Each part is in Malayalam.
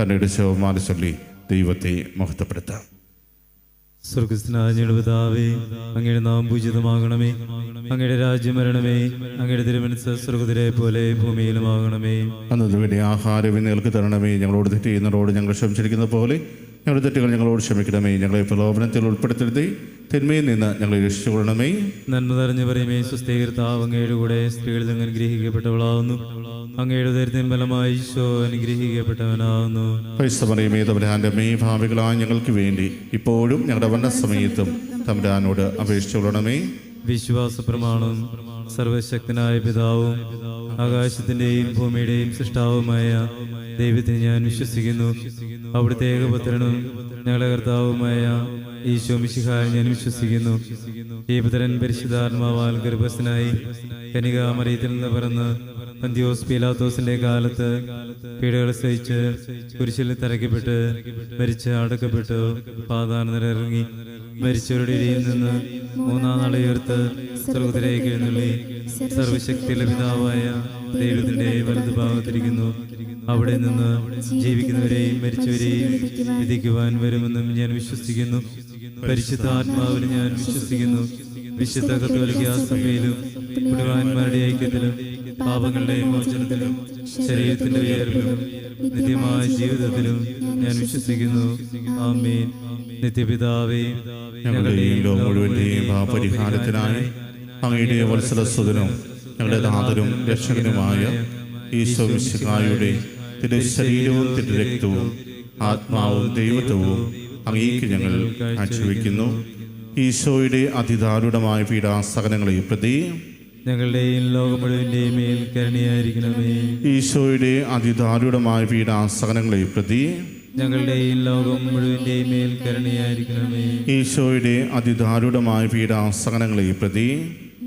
കണ്ണയുടെ ശവമാല ചൊല്ലി ദൈവത്തെ മഹത്വപ്പെടുത്താം. സ്വർഗസ്നായ ഞങ്ങളുടെ പിതാവേ അങ്ങയുടെ നാം പൂജിതമാകണമേ. അങ്ങയുടെ രാജ്യം വരണമേ. അങ്ങയുടെ തിരുമനസ് സ്വർഗത്തിലെ പോലെ ഭൂമിയിലുമാകണമേ. അന്നതിന് വേണ്ടി ആഹാരം നിങ്ങൾക്ക് തരണമേ. ഞങ്ങളോട് തെറ്റ് ചെയ്യുന്നവരോട് ഞങ്ങൾ ക്ഷമിച്ചിരിക്കുന്ന പോലെ ഞങ്ങളുടെ തെറ്റുകൾ ഞങ്ങളോട് ക്ഷമിക്കണമേ. ഞങ്ങളെ പ്രലോഭനത്തിൽ ഉൾപ്പെടുത്തരുതേ. തിന്മയിൽ നിന്ന് ഞങ്ങളെ രക്ഷിച്ചുകൊള്ളണമേ. നന്മ നിറഞ്ഞു പറയുമേ സുസ്ഥീകർത്താവ് അങ്ങയുടെ കൂടെ സ്ത്രീകളിൽ നിന്ന് അനുഗ്രഹിക്കപ്പെട്ടവളാവുന്നു. അങ്ങയുടെ ഉദരത്തിൻ ഫലമായി ഈശോ അനുഗ്രഹിക്കപ്പെട്ടവനാവുന്നു. പൈസ പറയുമേ തമ്പുരാന്റെ മേ ഭാവികളായ ഞങ്ങൾക്ക് വേണ്ടി ഇപ്പോഴും ഞങ്ങളുടെ വന്ന സമയത്തും തമ്പുരാനോട് അപേക്ഷിച്ചുകൊള്ളണമേ. വിശ്വാസ പ്രമാണം സർവശക്തനായ പിതാവും ആകാശത്തിന്റെയും ഭൂമിയുടെയും സൃഷ്ടാവുമായ ദൈവത്തെ ഞാൻ വിശ്വസിക്കുന്നു. അവിടുത്തെ ഏകപുത്രനും ഞങ്ങളുടെ കർത്താവുമായ ഈശോ മിശിഹായ ഞാൻ വിശ്വസിക്കുന്നു. ഈ പുത്രൻ പരിശുദ്ധാത്മാവാൽ ഗർഭസ്ഥനായി കനികാമറിയത്തിൽ നിന്ന് പിറന്ന് പന്തിയോസ് പീലാത്തോസിന്റെ കാലത്ത് പീഡകൾ സഹിച്ച് കുരിശിൽ തിരക്കപ്പെട്ട് മരിച്ച് അടക്കപ്പെട്ടു. പാതാനത്തിലിറങ്ങി മരിച്ചവരുടെ ഇടയിൽ നിന്ന് മൂന്നാം നാളെ ഉയർത്ത് സ്വർഗത്തിലേക്ക് എഴുന്നള്ളി. സർവശക്തിയുള്ള പിതാവായ ദൈവത്തിന്റെ വലുത് ഭാഗത്തിരിക്കുന്നു. അവിടെ നിന്ന് ജീവിക്കുന്നവരെയും മരിച്ചവരെയും വിധിക്കുവാൻ വരുമെന്നും ഞാൻ വിശ്വസിക്കുന്നു. പരിശുദ്ധ ആത്മാവിൽ ഞാൻ വിശ്വസിക്കുന്നു. വിശുദ്ധ കത്തോലിക്ക സഭയിലും കുടുംബാന്മാരുടെ ഐക്യത്തിലും പാപങ്ങളുടെ മോചനത്തിലും ശരീരത്തിന്റെ ഉയർവിലും നിത്യമായ ജീവിതത്തിലും ഞാൻ വിശ്വസിക്കുന്നു. ആമേൻ. നിത്യപിതാവേ ഞങ്ങളുടെയും ലോകം പാപപരിഹാരത്തിനായി അങ്ങയുടെ വത്സലസ്വതനും ഞങ്ങളുടെ നാഥനും രക്ഷകനുമായ ഈശോ മിശിഹായുടെ തിരു രക്തവും ആത്മാവും ദൈവത്വവും അങ്ങേക്ക് ഞങ്ങൾ കാഴ്ചവെക്കുന്നു ഈശോയുടെ അതിദാരുണമായ പീഡാസകനങ്ങളെ പ്രതി ഞങ്ങളുടെയും ലോകം മുഴുവന്റെയും മേൽ കരുണയായിരിക്കണമേ. ഈശോയുടെ അതിദാരുണമായ പീഡാസകനങ്ങളെ പ്രതി ഞങ്ങളുടെയും ലോകം മുഴുവന്റെയും മേൽ കരുണയായിരിക്കണമേ. ഈശോയുടെ അതിദാരുണമായ പീഡാസകനങ്ങളെ പ്രതി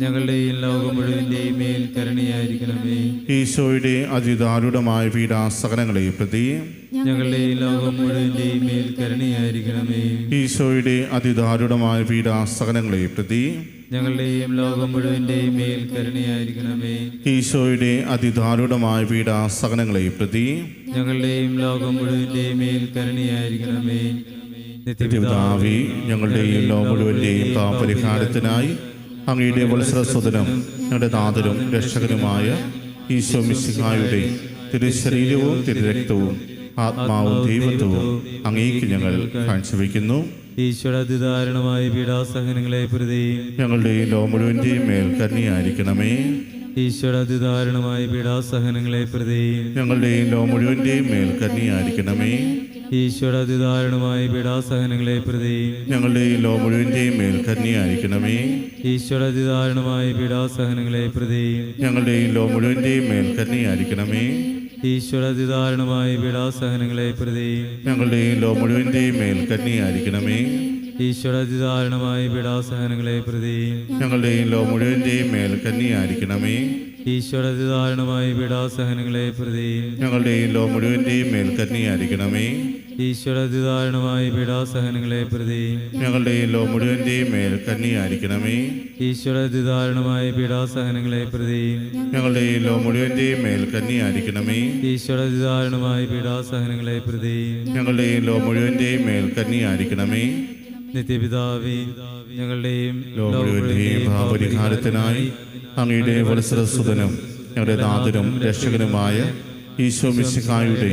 ഞങ്ങളുടെയും ലോകം മുഴുവന്റെയും മേൽ കരുണയായിരിക്കണമേ. ഈശോയുടെ അതിദാരുടമായ പീഡാസകലങ്ങളെ പ്രതി ഞങ്ങളുടെയും ലോകം മുഴുവന്റെയും മേൽ കരുണയായിരിക്കണമേ. ഈശോയുടെ അതിദാരുടമായ പീഡാസകലങ്ങളെ പ്രതി ഞങ്ങളുടെയും ലോകം മുഴുവന്റെയും മേൽ കരുണയായിരിക്കണമേ. ഈശോയുടെ അതിദാരുടമായ പീഡാസകനങ്ങളെ പ്രതി ഞങ്ങളുടെയും ലോകം മുഴുവന്റെയും മേൽ കരുണയായിരിക്കണമേ. നിത്യപിതാവി ഞങ്ങളുടെയും ലോകം മുഴുവന്റെയും പാപരിഹാരത്തിനായി അങ്ങയുടെ വത്സരസ്വതനും ഞങ്ങളുടെ നാഥനും രക്ഷകനുമായ ഈശോ മിശിഹായുടെ തിരുശരീരവും തിരുരക്തവും ആത്മാവും ദൈവത്വവും അങ്ങേക്ക് ഞങ്ങൾ കാഴ്ചവെക്കുന്നു. ഈശ്വര അതിദാരുണമായ പീഡാസഹനങ്ങളെ ഞങ്ങളുടെ ലോ മുഴുവന്റെയും മേൽ കന്യായിരിക്കണമേ ഈശ്വര അതിദാരുണമായ പീഡാസഹനങ്ങളെ പ്രതി. ഞങ്ങളുടെയും ലോ മുഴുവന്റെയും മേൽ കന്യായിരിക്കണമേ ഈശ്വര അതിദാരുണമായ പീഡാസഹനങ്ങളെ പ്രതി ഞങ്ങളുടെ ഈ ലോ മുഴുവന്റെയും മേൽ കന്യായിരിക്കണമേ ഈശ്വര അതിദാരുണമായ പീഡാസഹനങ്ങളെ പ്രതി ഞങ്ങളുടെ ഈ ലോ മുഴുവന്റെയും മേൽ കന്യായിരിക്കണമേ ഈശ്വര അതിദാരുണമായ പീഡാസഹനങ്ങളെ പ്രതി ഞങ്ങളുടെ ഈ ലോ മുഴുവന്റെയും മേൽ കന്യായിരിക്കണമേ ഈശ്വര അതിദാരുണമായ പീഡാസഹനങ്ങളെ പ്രതി ഞങ്ങളുടെ ഈ ലോ മുഴുവന്റെയും മേൽ കന്യായിരിക്കണമേ ഈശ്വര അതിദാരുണമായ പീഡാസഹനങ്ങളെ പ്രതി ഈ ലോ മുഴുവന്റെയും മേൽ കന്യായിരിക്കണമേ ഈശ്വര അതിദാരുണമായ പീഡാസഹനങ്ങളെ പ്രതി ഞങ്ങളുടെയും ലോ മുഴുവന്റെയും മേൽ കന്നിയായിരിക്കണമേ ഈശ്വര അതിദാരുണമായ പീഡാസഹനങ്ങളെ പ്രതി ഞങ്ങളുടെയും ലോ മുഴുവന്റെയും മേൽ കന്നിയായിരിക്കണമേ ഈശ്വര അതിദാരുണമായ പീഡാസഹനങ്ങളെ പ്രതി ഞങ്ങളുടെയും ലോ മുഴുവന്റെയും മേൽ കന്നിയായിരിക്കണമേ നിത്യപിതാവി ഞങ്ങളുടെയും ലോ മുഴുവന്റെയും ഭാവപരിഹാരത്തിനായി അങ്ങയുടെ വത്സരസുതനും ഞങ്ങളുടെ നാഥനും രക്ഷകനുമായ ഈശോ മിശിഹായുടെ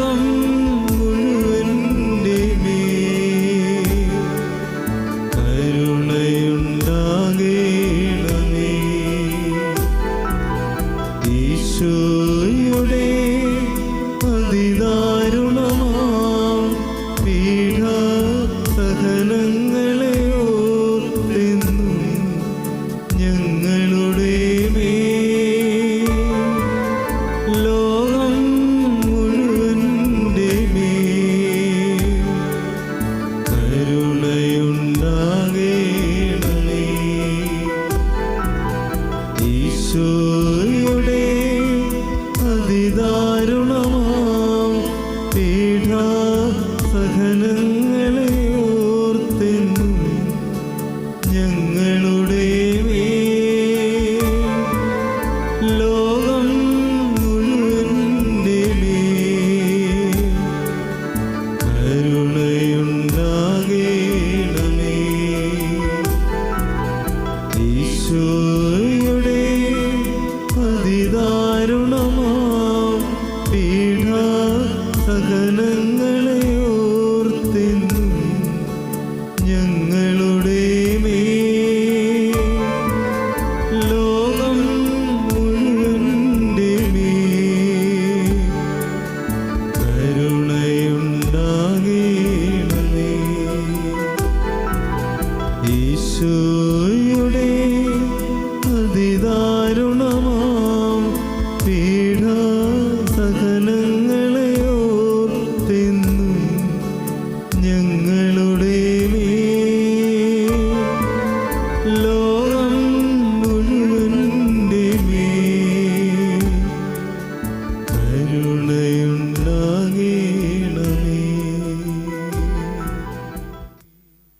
ലോകം từng ഈശോയുടെ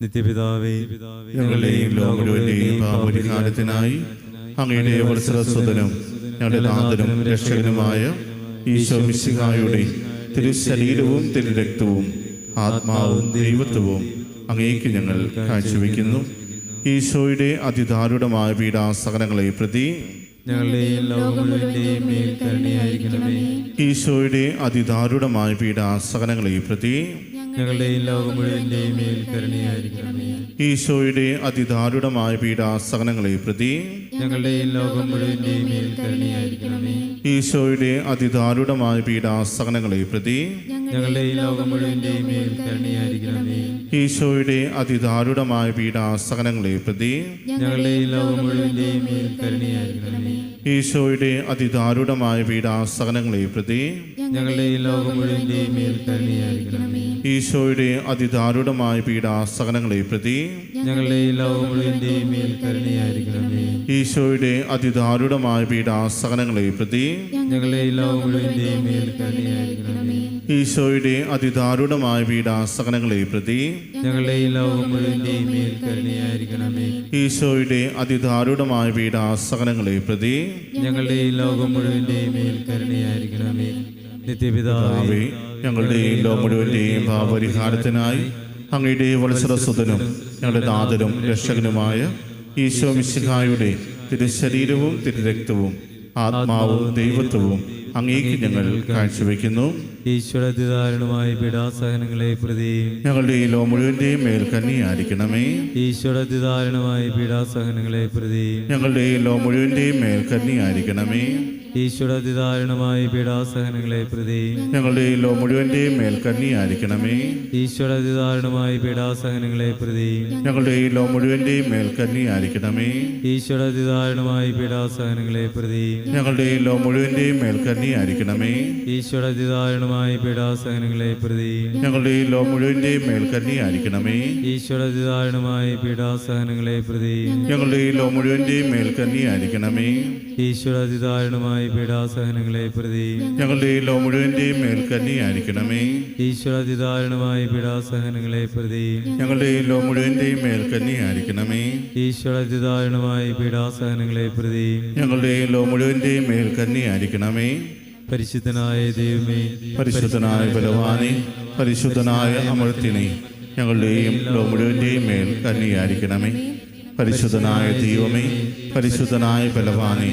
നിത്യപിതാവേ ഞങ്ങളുടെയും ലോകങ്ങളുടെയും പാപപരിഹാരത്തിനായി അങ്ങയുടെ വത്സരസ്വതനും ഞങ്ങളുടെ നാഥനും രക്ഷകനുമായ ഈശോ മിശിഹായുടെ തിരുശരീരവും തിരുരക്തവും ആത്മാവും ദൈവത്വവും അങ്ങേക്ക് ഞങ്ങൾ കാഴ്ചവെക്കുന്നു. ഈശോയുടെ അതിദാരുണമായ പീഡാസകനങ്ങളെ പ്രതി ഈശോയുടെ അതിദാരുണമായ പീഡാസകനങ്ങളെ പ്രതി ലോകം മേൽ കരുണയായിരിക്കണമേ. ഈശോയുടെ അതിദാരുടമായ പീഡാസഹനങ്ങളെ പ്രതി ഞങ്ങളുടെയും ലോകം മുഴുവന്റെയും മേൽ കരുണയായിരിക്കണമേ. ഈശോയുടെ അതിദാരുടമായ പീഡാസഹനങ്ങളെ പ്രതി ഞങ്ങളുടെയും ലോകം മുഴുവന്റെയും മേൽ കരുണയായിരിക്കണമേ. ഈശോയുടെ അതിദാരുടമായ പീഡാസഹനങ്ങളെ പ്രതി ഞങ്ങളുടെയും ലോകം മുഴുവന്റെയും മേൽ കരുണയായിരിക്കണമേ. ഈശോയുടെ അതിദാരുടമായ പീഡാസഹനങ്ങളെ പ്രതി ഞങ്ങളുടെ ഈ ലോകം മുഴുവന്റെയും മേൽ കരുണയായിരിക്കണമേ. ഈശോയുടെ അതിദാരുണമായ പീഡാസകനങ്ങളെ പ്രതി ഞങ്ങളുടെ ഈശോയുടെ അതിദാരുണമായ പീഡാസകനങ്ങളെ പ്രതി ഞങ്ങളുടെ ഈശോയുടെ അതിദാരുണമായ പീഡാസകനങ്ങളെ പ്രതി ഞങ്ങളുടെ ഈശോയുടെ അതിദാരുണമായ പീഡാസകനങ്ങളെ പ്രതി ഞങ്ങളുടെ ഈ ലോകം മുഴുവന്റെയും മേൽ കരുണയായിരിക്കണമേ. നിത്യപിതാവേ ഭാവി ഞങ്ങളുടെയും ലോ മുഴുവന്റെയും ഭാവപരിഹാരത്തിനായി അങ്ങയുടെ വത്സരസുതനും ഞങ്ങളുടെ നാഥനും രക്ഷകനുമായ ഈശോ മിശിഹായുടെ തിരുശരീരവും തിരുരക്തവും ആത്മാവും ദൈവത്വവും അങ്ങേക്ക് ഞങ്ങൾ കാഴ്ചവെക്കുന്നു. ഈശ്വരതിദാരുണമായ പീഡാസഹനങ്ങളെ പ്രതി ഞങ്ങളുടെ ഈ ലോ മുഴുവന്റെയും മേൽ കന്നിയായിരിക്കണമേ ഈശ്വരതിദാരുണമായ പീഡാസഹനങ്ങളെ പ്രതി ഞങ്ങളുടെ ഈ ലോ മുഴുവന്റെയും മേൽ കന്നിയായിരിക്കണമേ ഈശ്വരതിദാരുണമായ പീഡാസഹനങ്ങളെ പ്രതി ഞങ്ങളുടെ ഈ ലോ മുഴുവന്റെയും മേൽ കന്നിയായിരിക്കണമേ ഈശ്വരതിദാരുണമായ പീഡാസഹനങ്ങളെ പ്രതി ഞങ്ങളുടെ ഈ ലോ മുഴുവന്റെയും മേൽ കന്നിയായിരിക്കണമേ ഈശ്വരതിദാരുണമായ പീഡാസഹനങ്ങളെ പ്രതി ഞങ്ങളുടെ ഈ ലോ മുഴുവന്റെയും മേൽ കന്നിയായിരിക്കണമേ ഈശ്വരതിദാരുണമായ പീഡാസഹനങ്ങളെ പ്രതി ഞങ്ങളുടെ ഈ ലോ മുഴുവന്റെയും മേൽ കന്നിയായിരിക്കണമേ ഈശ്വരതിദാരുണമായ പീഡാസഹനങ്ങളെ പ്രതി ഞങ്ങളുടെ ഈ ലോ മുഴുവന്റെയും മേൽ കന്നിയായിരിക്കണമേ ഈശ്വരതിദാരുണമായ പീഡാസഹനങ്ങളെ പ്രതി. ഞങ്ങളുടെ ഈ ലോ മുഴുവന്റെയും മേൽ കന്നിയായിരിക്കണമേ ഈശ്വരതിദാരുണമായ പീഡാസഹനങ്ങളെ പ്രതി. ഞങ്ങളുടെ ഈ ലോ മുഴുവന്റെയും മേൽ കന്നിയായിരിക്കണമേ ഈശ്വരതിദാരുണമായ പീഡാസഹനങ്ങളെ പ്രതി. ഞങ്ങളുടെ ഈ ലോ മുഴുവന്റെയും മേൽ കന്നിയായിരിക്കണമേ പരിശുദ്ധനായ ദൈവമേ പരിശുദ്ധനായ ബലവാനെ പരിശുദ്ധനായ അമൃത്തിനെ ഞങ്ങളുടെയും മുഴുവന്റെയും മേൽ കന്നിയായിരിക്കണമേ പരിശുദ്ധനായ ദൈവമേ പരിശുദ്ധനായ ബലവാനെ